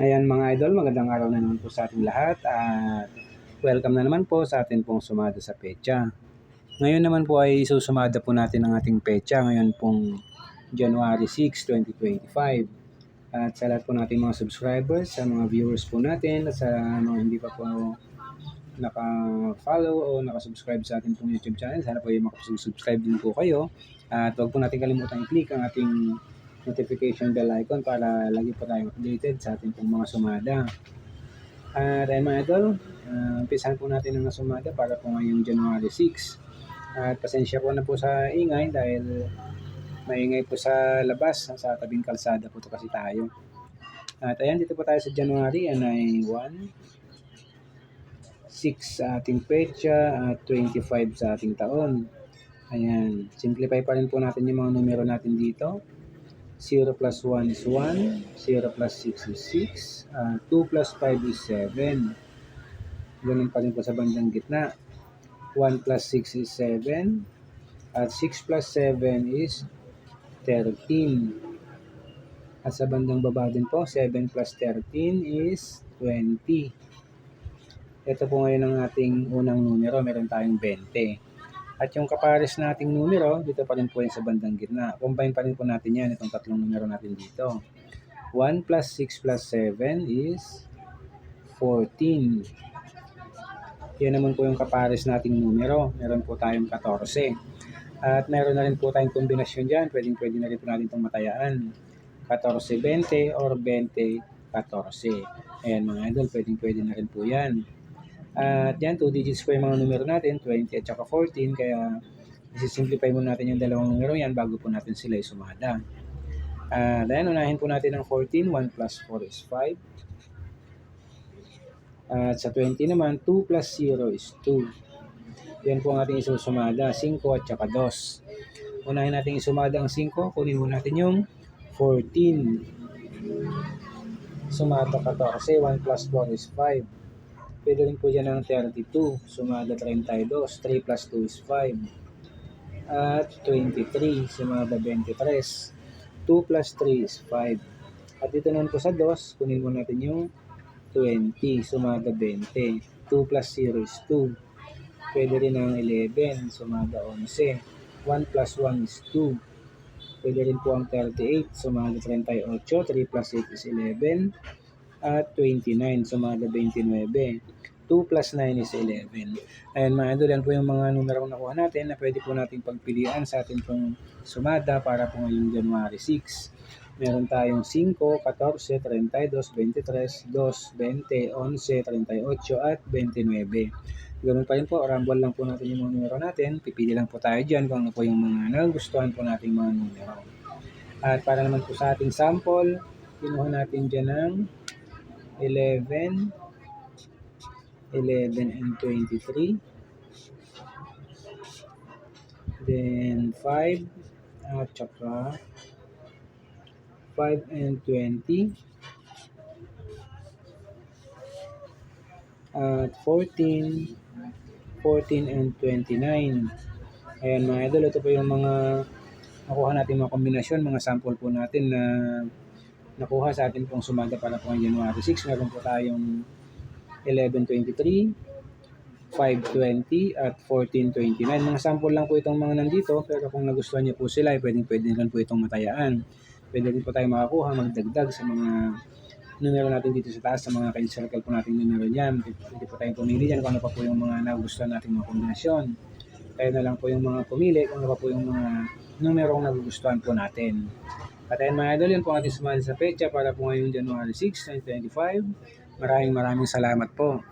Ayan mga idol, magandang araw na naman po sa ating lahat at welcome na naman po sa atin pong sumada sa pecha. Ngayon naman po ay susumada po natin ang ating pecha ngayon pong January 6, 2025. At sa lahat po nating mga subscribers, sa mga viewers po natin, at sa mga hindi pa po naka-follow o naka-subscribe sa ating pong YouTube channel, sana po ay makasubscribe din po kayo. At huwag po natin kalimutan i-click ang ating notification bell icon para lagi po tayong updated sa ating pong mga sumada. At ayun mga idol, uh, umpisahan po natin ang sumada para po ngayong January 6. At pasensya po na po sa ingay dahil maingay po sa labas, sa tabing kalsada po to kasi tayo. At ayan, dito po tayo sa January, yan ay 1, 6 sa ating pecha at 25 sa ating taon. Ayan, simplify pa rin po natin yung mga numero natin dito. 0 plus 1 is 1, 0 plus 6 is 6, uh, 2 plus 5 is 7. Ganun pa rin po sa bandang gitna. 1 plus 6 is 7, at 6 plus 7 is 13. At sa bandang baba din po, 7 plus 13 is 20. Ito po ngayon ang ating unang numero, meron tayong 20. At yung kapares nating numero, dito pa rin po yung sa bandang gitna. Combine pa rin po natin yan, itong tatlong numero natin dito. 1 plus 6 plus 7 is 14. Yan naman po yung kapares nating numero. Meron po tayong 14. At meron na rin po tayong kombinasyon dyan. Pwedeng pwede na rin po natin itong matayaan. 14-20 or 20-14. Ayan mga idol, pwedeng pwede na rin po yan. At yan, 2 digits po yung mga numero natin, 20 at saka 14. Kaya isi-simplify muna natin yung dalawang numero yan bago po natin sila isumada. Uh, then, unahin po natin ang 14. 1 plus 4 is 5. At sa 20 naman, 2 plus 0 is 2. Yan po ang ating isusumada, 5 at saka 2. Unahin natin isumada ang 5, kunin mo natin yung 14. Sumada 14, 1 plus 4 is 5. Pwede rin po dyan ng 32. Sumada 32. 3 plus 2 is 5. At 23. Sumada 23. 2 plus 3 is 5. At dito naman po sa 2, kunin mo natin yung 20. Sumada 20. 2 plus 0 is 2. Pwede rin ng 11. Sumada 11. 1 plus 1 is 2. Pwede rin po ang 38. Sumada 38. 3 plus 8 is 11 at 29. Sumada 29. 2 plus 9 is 11. Ayan mga idol, yan po yung mga numero nakuha natin na pwede po natin pagpilian sa ating pong sumada para po ngayong January 6. Meron tayong 5, 14, 32, 23, 2, 20, 11, 38 at 29. Ganun pa rin po, rumble lang po natin yung mga numero natin. Pipili lang po tayo dyan kung ano po yung mga nagustuhan po nating mga numero. At para naman po sa ating sample, kinuha natin dyan ng 11, 11 and 23. Then 5 at saka 5 and 20. At 14, 14 and 29. Ayan mga idol, ito po yung mga nakuha natin mga kombinasyon, mga sample po natin na nakuha sa atin pong sumada para po ng January 6. Meron po tayong 1123, 520 at 1429. Mga sample lang po itong mga nandito pero kung nagustuhan niyo po sila, ay pwedeng pwede rin po itong matayaan. Pwede rin po tayo makakuha, magdagdag sa mga numero natin dito sa taas, sa mga ka-circle po natin numero niyan. Pwede po tayong pumili dyan kung ano pa po yung mga nagustuhan natin mga kombinasyon. Kaya na lang po yung mga pumili kung ano pa po yung mga numero ang nagugustuhan po natin. At ayun mga idol, yun po ating sumali sa pecha para po ngayong January 6, 2025. Maraming maraming salamat po.